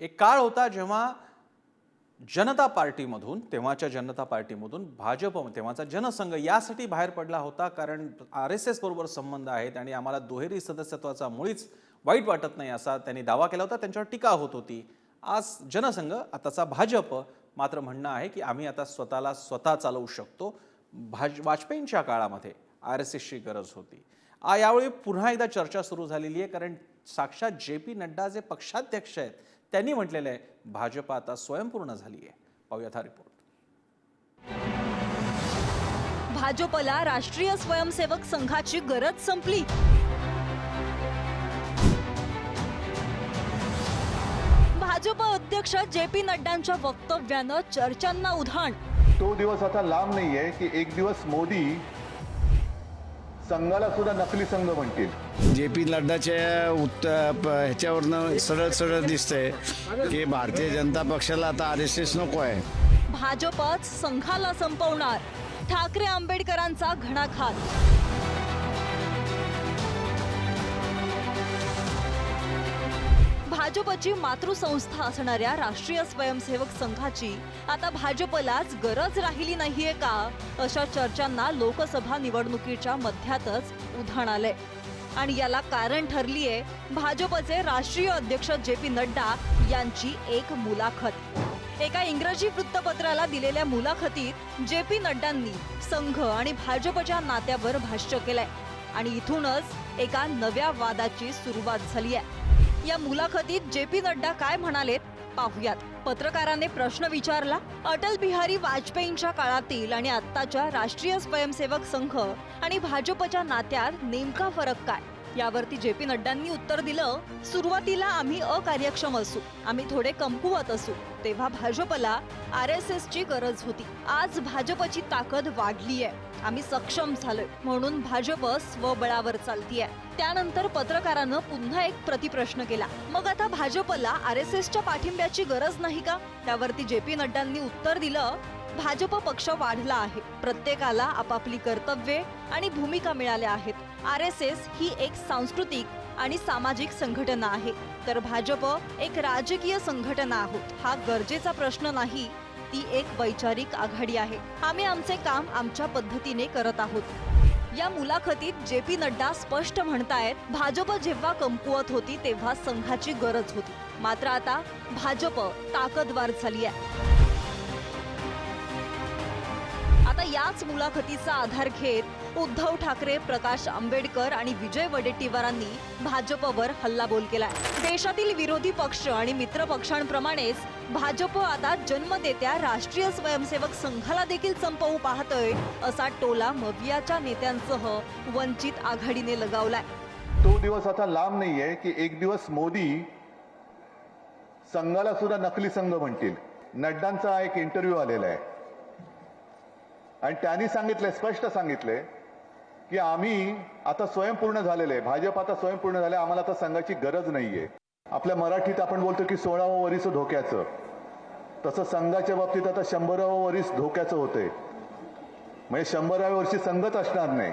एक काळ होता जेव्हा जनता पार्टीमधून तेव्हाच्या जनता पार्टीमधून भाजप तेव्हाचा जनसंघ यासाठी बाहेर पडला होता कारण आर एस एस बरोबर संबंध आहेत आणि आम्हाला दुहेरी सदस्यत्वाचा मुळीच वाईट वाटत नाही असा त्यांनी दावा केला होता. त्यांच्यावर टीका होत होती. आज जनसंघ आताचा भाजप मात्र म्हणणं आहे की आम्ही आता स्वतःला स्वतः चालवू शकतो. भाज वाजपेयींच्या काळामध्ये आर एस एसची गरज होती. आ यावेळी पुन्हा एकदा चर्चा सुरू झालेली आहे कारण साक्षात जे पी नड्डा जे पक्षाध्यक्ष आहेत त्यांनी म्हटलेलं आहे भाजप आता स्वयंपूर्ण झाली आहे. पाहूयात हा रिपोर्ट भाजपला राष्ट्रीय स्वयंसेवक संघाची गरज संपली. भाजप अध्यक्ष जे पी नड्डांच्या वक्तव्यानं चर्चांना उधाण. तो दिवस आता लांब नाहीये की एक दिवस मोदी संघाला सुद्धा नकली संघ म्हणतील. जे पी नड्डाच्या उत्तर प- ह्याच्यावरनं सरळ सरळ दिसतंय की भारतीय जनता पक्षाला आता आर एस एस नको आहे. भाजपच संघाला संपवणार. ठाकरे आंबेडकरांचा घणाघात. भाजपची मातृसंस्था असणाऱ्या राष्ट्रीय स्वयंसेवक संघाची आता भाजपलाच गरज राहिली नाहीये का? अशा चर्चांना लोकसभा निवडणुकीच्या मध्यातच उधाण आलंय. आणि याला कारण ठरलीये भाजपचे राष्ट्रीय अध्यक्ष जे पी नड्डा यांची एक मुलाखत. एका इंग्रजी वृत्तपत्राला दिलेल्या मुलाखतीत जे पी नड्डांनी संघ आणि भाजपच्या नात्यावर भाष्य केलंय. आणि इथूनच एका नव्या वादाची सुरुवात झाली आहे या मुलाखतीत जे पी नड्डा काय म्हणालेत पाहुयात. पत्रकाराने प्रश्न विचारला अटल बिहारी वाजपेयींच्या काळातील आणि आत्ताच्या राष्ट्रीय स्वयंसेवक संघ आणि भाजपच्या नात्यात नेमका फरक काय? यावरती जे पी नड्डांनी उत्तर दिलं सुरुवातीला आम्ही अकार्यक्षम असू आम्ही थोडे कमकुवत असू तेव्हा भाजपला आर एस एस ची गरज होती. आज भाजपची ताकद वाढली आहे आम्ही सक्षम झालोय म्हणून भाजप स्वबळावर चालतीये. त्यानंतर पत्रकारानं पुन्हा एक प्रतिप्रश्न केला. मग आता भाजपला आर एस एसच्या पाठिंब्याची गरज नाही का? त्यावरती जे पी नड्डांनी उत्तर दिलं भाजप पक्ष वाढला आहे. प्रत्येकाला आपापली कर्तव्ये आणि भूमिका मिळाल्या आहेत. आर एस एस ही एक सांस्कृतिक आणि सामाजिक संघटना आहे. तर भाजप एक राजकीय संघटना आहोत. हा गरजेचा प्रश्न नाही. ती एक वैचारिक आघाडी आहे. आम्ही आमचे काम आमच्या पद्धतीने करत आहोत. या मुलाखतीत जे पी नड्डा स्पष्ट म्हणतायत भाजप जेव्हा कमकुवत होती तेव्हा संघाची गरज होती. मात्र आता भाजप ताकदवार झाली आहे. याच मुलाखतीचा आधार घेत उद्धव ठाकरे प्रकाश आंबेडकर आणि विजय वडेट्टीवारांनी भाजपवर हल्लाबोल केलाय. देशातील विरोधी पक्ष आणि मित्र पक्षांप्रमाणेच भाजप आता जन्मदेत्या राष्ट्रीय स्वयंसेवक संघाला देखील संपवू पाहतोय असा टोला मवियाच्या नेत्यांसह वंचित आघाडीने लगावलाय. तो दिवस आता लांब नाहीये की एक दिवस मोदी संघाला सुद्धा नकली संघ म्हणतील. नड्डांचा एक इंटरव्ह्यू आलेला आहे. आणि त्यांनी सांगितले स्पष्ट सांगितले की आम्ही आता स्वयंपूर्ण झालेले आहे भाजप आता स्वयंपूर्ण झाले आम्हाला आता संघाची गरज नाहीये. आपल्या मराठीत आपण बोलतो की सोळावं वरीस धोक्याचं. तसं संघाच्या बाबतीत आता शंभरावं वरीस धोक्याचं होते म्हणजे शंभराव्या वर्षी संघच असणार नाही.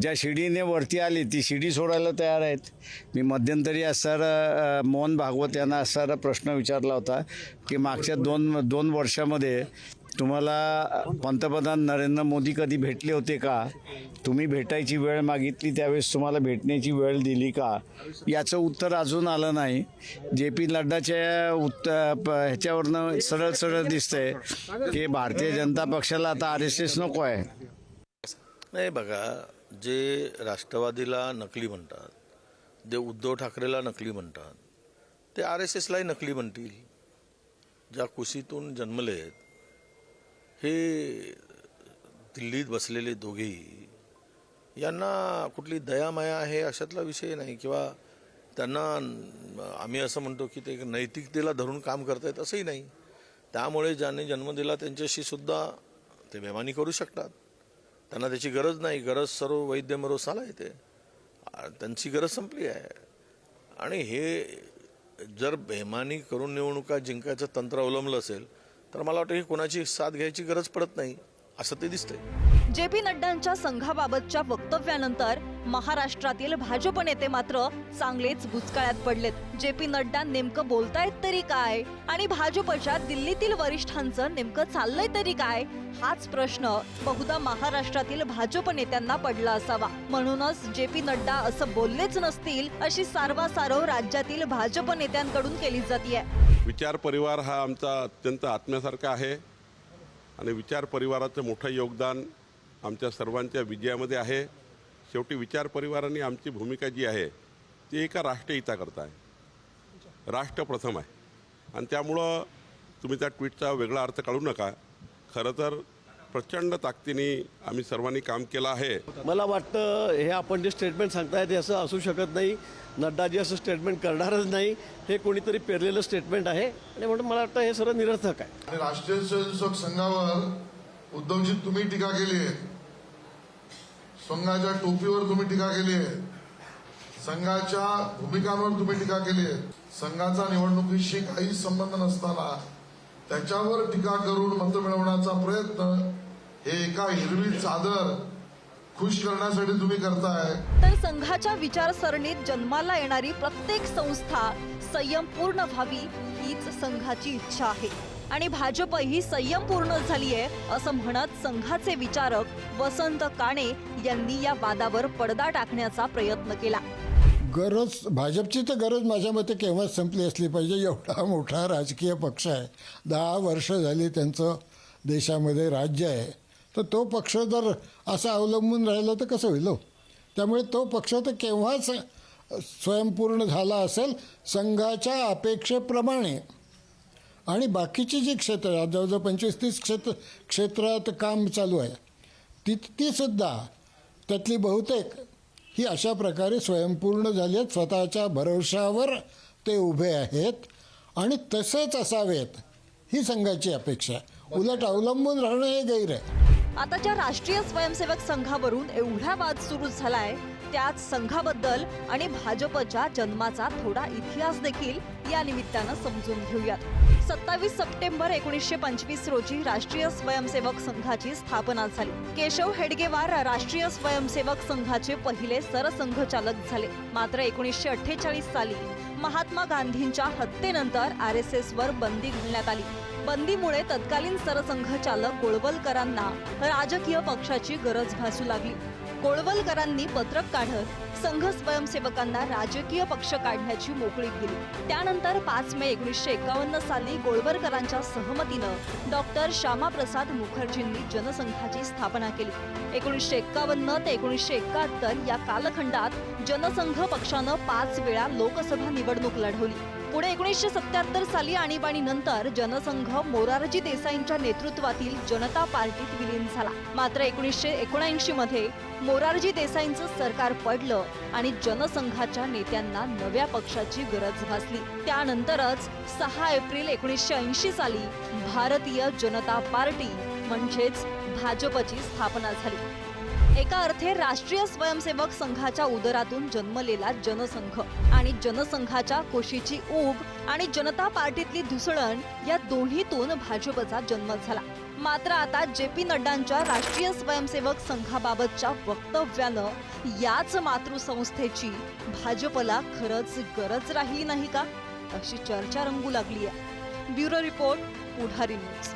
ज्या शिडीने वरती आली ती शिडी सोडायला तयार आहेत. मी मध्यंतरी असणारा मोहन भागवत यांना असणारा प्रश्न विचारला होता की मागच्या दोन दोन वर्षामध्ये तुम्हाला पंतप्रधान नरेंद्र मोदी कधी भेटले होते का? तुम्ही भेटायची वेळ मागितली त्यावेळेस तुम्हाला भेटण्याची वेळ दिली का? याचं उत्तर अजून आलं नाही. जे पी नड्डाच्या उत्त ह्याच्यावरनं सरळ सरळ दिसतंय की भारतीय जनता पक्षाला आता आर एस एस नको आहे. नाही बघा जे राष्ट्रवादीला नकली म्हणतात जे उद्धव ठाकरेला नकली म्हणतात ते आर एस एसलाही नकली म्हणतील. ज्या कुशीतून जन्मलेत हे दिल्लीत बसलेले दोघेही यांना कुठली दयामाया आहे अशातला विषय नाही किंवा त्यांना आम्ही असं म्हणतो की ते नैतिकतेला धरून काम करतायत असंही नाही. त्यामुळे ज्याने जन्म दिला त्यांच्याशी सुद्धा ते बेमानी करू शकतात. त्यांना त्याची गरज नाही. गरज सर्व वैद्य मरोसाला येते. त्यांची गरज संपली आहे. आणि हे जर बेमानी करून निवडणुका जिंकायचं तंत्र अवलंबलं असेल तर मला वाटतं की कोणाची साथ घ्यायची गरज पडत नाही असं ते दिसतंय. जे पी नड्डांच्या संघाबाबतच्या वक्तव्यानंतर महाराष्ट्रातील भाजप नेते मात्र चांगलेच भुचकाळ्यात पडलेत. जे पी नड्डा नेमकं बोलतायत तरी काय? आणि भाजपच्या दिल्लीतील वरिष्ठांचं नेमकं चाललंय तरी काय? हाच प्रश्न बहुधा महाराष्ट्रातील भाजप नेत्यांना पडला असावा. म्हणूनच जे पी नड्डा असं बोललेच नसतील अशी सारवासारव राज्यातील भाजप नेत्यांकडून केली जाते विचार परिवार हा आमचा अत्यंत आत्म्यासारखा आहे. आणि विचार परिवाराचं मोठं योगदान आमच्या सर्वांच्या विजयामध्ये आहे. शेवटी विचार परिवाराने आमची भूमिका जी आहे ती एका राष्ट्रहिताकरता आहे. राष्ट्र प्रथम आहे. आणि त्यामुळं तुम्ही त्या ट्विटचा वेगळा अर्थ काढू नका. खरं तर प्रचंड ताकदीने आम्ही सर्वांनी काम केलं आहे. मला वाटतं हे आपण जे स्टेटमेंट सांगताय ते असं असू शकत नाही. नड्डाजी असं स्टेटमेंट करणारच नाही. हे कोणीतरी पेरलेलं स्टेटमेंट आहे. आणि म्हणून मला वाटतं हे सर्व निरर्थक आहे. राष्ट्रीय स्वयंसेवक संघावर उद्धवजी तुम्ही टीका केली आहे. संघाच्या टोपीवर तुम्ही टीका केली आहे. संघाच्या भूमिकांवर तुम्ही टीका केली आहे. संघाचा निवडणुकीशी काही संबंध नसताना त्याच्यावर टीका करून मत मिळवण्याचा प्रयत्न हे एका हिरवी चादर खुश करण्यासाठी तुम्ही करताय. तर संघाच्या विचारसरणीत जन्माला येणारी प्रत्येक संस्था संयमपूर्ण व्हावी हीच संघाची इच्छा आहे. आणि भाजप ही संयमपूर्ण झालीये असं म्हणत संघाचे विचारक वसंत काणे यांनी या वादावर पडदा टाकण्याचा प्रयत्न केला. गरज भाजपची तर गरज माझ्या मते केव्हाच संपली असली पाहिजे एवढा मोठा राजकीय पक्ष आहे. दहा वर्ष झाली त्यांचं देशामध्ये राज्य आहे. तर तो पक्ष जर असा अवलंबून राहिला तर कसं होईल हो? त्यामुळे तो पक्ष तर केव्हाच स्वयंपूर्ण झाला असेल संघाच्या अपेक्षेप्रमाणे. आणि बाकीची जी क्षेत्र आहेत, जवळजवळ पंचवीस तीस क्षेत्र क्षेत्रात काम चालू आहे ती तीसुद्धा त्यातली बहुतेक ही अशा प्रकारे स्वयंपूर्ण झाली आहेत स्वतःच्या भरवशावर ते उभे आहेत आणि तसेच असावेत ही संघाची अपेक्षा आहे. उलट अवलंबून राहणं हे गैर आहे. आताच्या राष्ट्रीय स्वयंसेवक संघावरून एवढा वाद सुरू झालाय त्यात संघाबद्दल आणि भाजपच्या जन्माचा थोडा इतिहास देखील या निमित्तानं समजून घेऊयात. सत्तावीस सप्टेंबर एकोणीसशे पंचवीस रोजी राष्ट्रीय स्वयंसेवक संघाची स्थापना झाली. केशव हेडगेवार राष्ट्रीय स्वयंसेवक संघाचे पहिले सरसंघचालक झाले. मात्र एकोणीसशे अठ्ठेचाळीस साली महात्मा गांधींच्या हत्येनंतर आर एस एस वर बंदी घालण्यात आली. बंदीमुळे तत्कालीन सरसंघचालक गोळवलकरांना राजकीय पक्षाची गरज भासू लागली. गोळवलकरांनी पत्रक काढत संघ स्वयंसेवकांना राजकीय पक्ष काढण्याची मोकळीक दिली त्यानंतर पाच मे एकोणीसशे एकावन्न साली गोळवलकरांच्या सहमतीनं डॉक्टर श्यामाप्रसाद मुखर्जींनी जनसंघाची स्थापना केली. एकोणीसशे एक्कावन्न ते एकोणीसशे एकाहत्तर या कालखंडात जनसंघ पक्षानं पाच वेळा लोकसभा निवडणूक लढवली. पुढे एकोणीसशे सत्याहत्तर साली आणीबाणीनंतर जनसंघ मोरारजी देसाईंच्या नेतृत्वातील जनता पार्टीत विलीन झाला. मात्र एकोणीसशे एकोणऐंशी मध्ये मोरारजी देसाईंचं सरकार पडलं आणि जनसंघाच्या नेत्यांना नव्या पक्षाची गरज भासली. त्यानंतरच सहा एप्रिल एकोणीसशे ऐंशी साली भारतीय जनता पार्टी म्हणजेच भाजपची स्थापना झाली. एका अर्थे राष्ट्रीय स्वयंसेवक संघाच्या उदरातून जन्मलेला जनसंघ. आणि जनसंघाच्या कोशीची ऊब आणि जनता पार्टीतली धुसळण या दोन्हीतून भाजपचा जन्म झाला. मात्र आता जे पी नड्डांच्या राष्ट्रीय स्वयंसेवक संघाबाबतच्या वक्तव्यानं याच मातृसंस्थेची भाजपला खरंच गरज राहिली नाही का? अशी चर्चा रंगू लागली आहे ब्युरो रिपोर्ट पुढारी न्यूज.